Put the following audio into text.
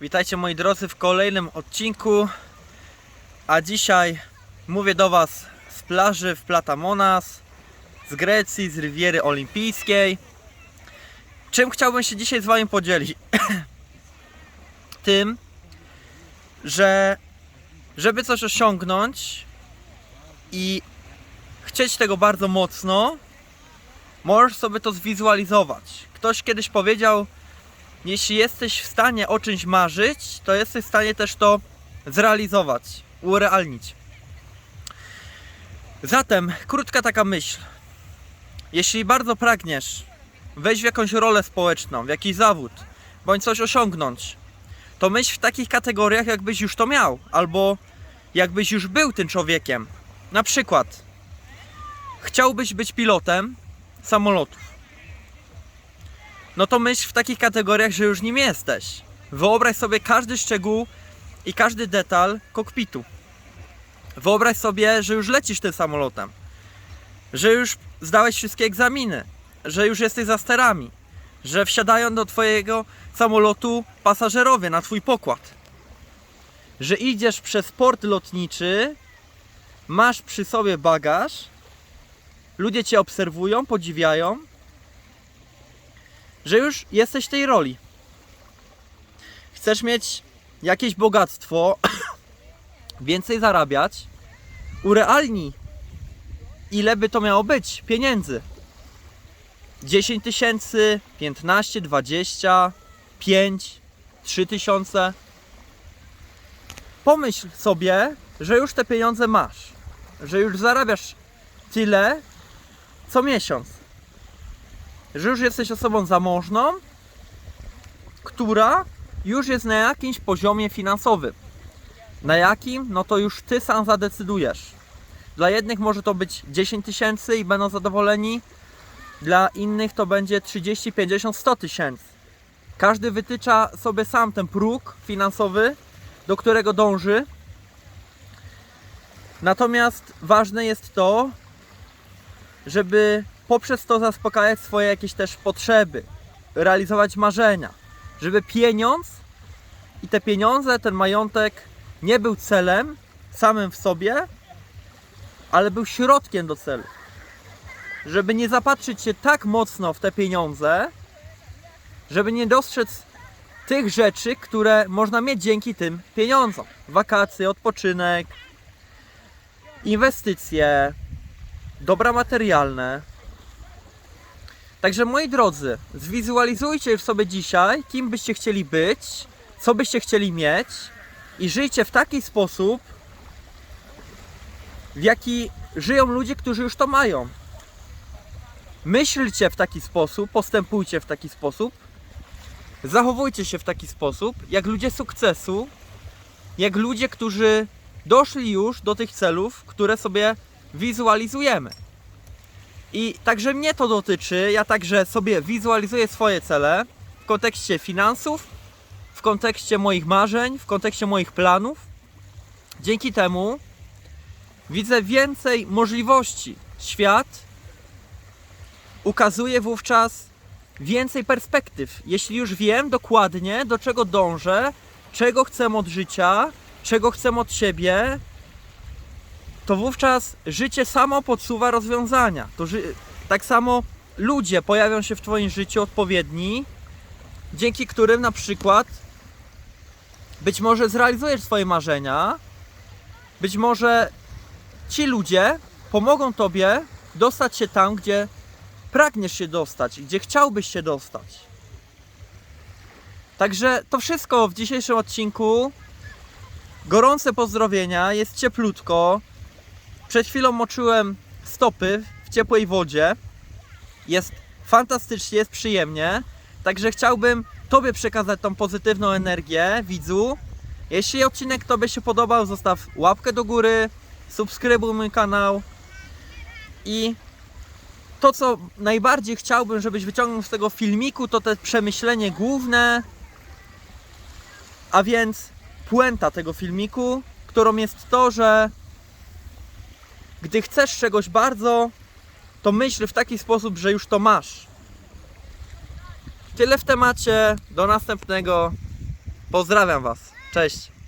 Witajcie moi drodzy w kolejnym odcinku. A dzisiaj mówię do Was z plaży w Platamonas, z Grecji, z Rywiery Olimpijskiej. Czym chciałbym się dzisiaj z Wami podzielić? Tym, że żeby coś osiągnąć i chcieć tego bardzo mocno, możesz sobie to zwizualizować. Ktoś kiedyś powiedział, jeśli jesteś w stanie o czymś marzyć, to jesteś w stanie też to zrealizować, urealnić. Zatem, krótka taka myśl. Jeśli bardzo pragniesz wejść w jakąś rolę społeczną, w jakiś zawód, bądź coś osiągnąć, to myśl w takich kategoriach, jakbyś już to miał, albo jakbyś już był tym człowiekiem. Na przykład, chciałbyś być pilotem samolotów no to myśl w takich kategoriach, że już nim jesteś. Wyobraź sobie każdy szczegół i każdy detal kokpitu. Wyobraź sobie, że już lecisz tym samolotem, że już zdałeś wszystkie egzaminy, że już jesteś za sterami, że wsiadają do twojego samolotu pasażerowie na twój pokład, że idziesz przez port lotniczy, masz przy sobie bagaż, ludzie cię obserwują, podziwiają, że już jesteś tej roli. Chcesz mieć jakieś bogactwo, więcej zarabiać, urealnij ile by to miało być pieniędzy. 10 tysięcy, 15, 20, 5, 3 tysiące. Pomyśl sobie, że już te pieniądze masz, że już zarabiasz tyle co miesiąc że już jesteś osobą zamożną, która już jest na jakimś poziomie finansowym. Na jakim? No to już ty sam zadecydujesz. Dla jednych może to być 10 tysięcy i będą zadowoleni, dla innych to będzie 30, 50, 100 tysięcy. Każdy wytycza sobie sam ten próg finansowy, do którego dąży. Natomiast ważne jest to, żeby poprzez to zaspokajać swoje jakieś też potrzeby, realizować marzenia, żeby pieniądz i te pieniądze, ten majątek nie był celem samym w sobie, ale był środkiem do celu. Żeby nie zapatrzyć się tak mocno w te pieniądze, żeby nie dostrzec tych rzeczy, które można mieć dzięki tym pieniądzom. Wakacje, odpoczynek, inwestycje, dobra materialne, Także moi drodzy, zwizualizujcie już sobie dzisiaj, kim byście chcieli być, co byście chcieli mieć i żyjcie w taki sposób, w jaki żyją ludzie, którzy już to mają. Myślcie w taki sposób, postępujcie w taki sposób, zachowujcie się w taki sposób, jak ludzie sukcesu, jak ludzie, którzy doszli już do tych celów, które sobie wizualizujemy. I także mnie to dotyczy. Ja także sobie wizualizuję swoje cele w kontekście finansów, w kontekście moich marzeń, w kontekście moich planów. Dzięki temu widzę więcej możliwości. Świat ukazuje wówczas więcej perspektyw. Jeśli już wiem dokładnie, do czego dążę, czego chcę od życia, czego chcę od siebie, to wówczas życie samo podsuwa rozwiązania. To ży... Tak samo ludzie pojawią się w Twoim życiu odpowiedni, dzięki którym na przykład być może zrealizujesz swoje marzenia, być może ci ludzie pomogą Tobie dostać się tam, gdzie pragniesz się dostać, gdzie chciałbyś się dostać. Także to wszystko w dzisiejszym odcinku. Gorące pozdrowienia, jest cieplutko. Przed chwilą moczyłem stopy w ciepłej wodzie. Jest fantastycznie, jest przyjemnie. Także chciałbym Tobie przekazać tą pozytywną energię, widzu. Jeśli odcinek Tobie się podobał, zostaw łapkę do góry, subskrybuj mój kanał i to, co najbardziej chciałbym, żebyś wyciągnął z tego filmiku, to te przemyślenie główne, a więc puenta tego filmiku, którą jest to, że gdy chcesz czegoś bardzo, to myśl w taki sposób, że już to masz. Tyle w temacie. Do następnego. Pozdrawiam Was. Cześć.